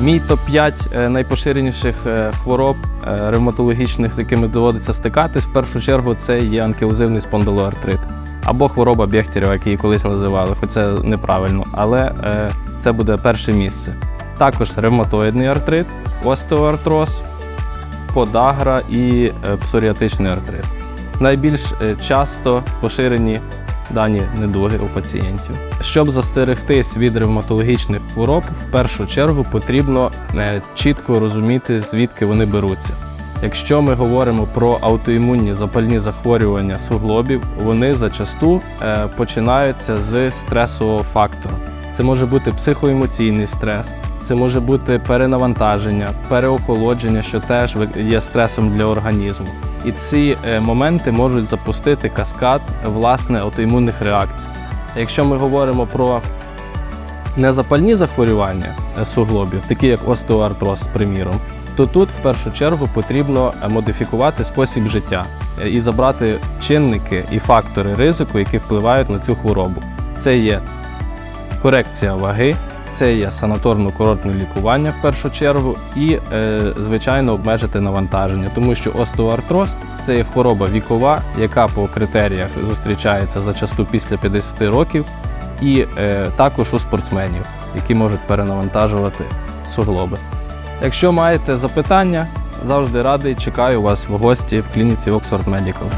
Мій топ-5 найпоширеніших е, хвороб е, ревматологічних, з якими доводиться стикатись, в першу чергу це є анкілозивний спондилоартрит або хвороба Бехтерєва, як її колись називали, хоч це неправильно, але е, це буде перше місце. Також ревматоїдний артрит, остеоартроз, подагра і е, псоріатичний артрит. Найбільш е, часто поширені дані недуги у пацієнтів. Щоб застерегтись від ревматологічних хвороб, в першу чергу потрібно е, чітко розуміти, звідки вони беруться. Якщо ми говоримо про аутоімунні запальні захворювання суглобів, вони зачасту е, починаються з стресового фактору. Це може бути психоемоційний стрес, це може бути перенавантаження, переохолодження, що теж є стресом для організму. І ці е, моменти можуть запустити каскад власне аутоімунних реакцій. Якщо ми говоримо про незапальні захворювання е, суглобів, такі як остеоартроз, приміром, то тут в першу чергу потрібно е, модифікувати спосіб життя і забрати чинники і фактори ризику, які впливають на цю хворобу. Це є корекція ваги, це є санаторно-курортне лікування в першу чергу, і, е, звичайно, обмежити навантаження, тому що остеоартроз це є хвороба вікова, яка по критеріях зустрічається зачасту після 50 років, і е, також у спортсменів, які можуть перенавантажувати суглоби. Якщо маєте запитання, завжди радий чекаю вас в гості в клініці Oxford Medical.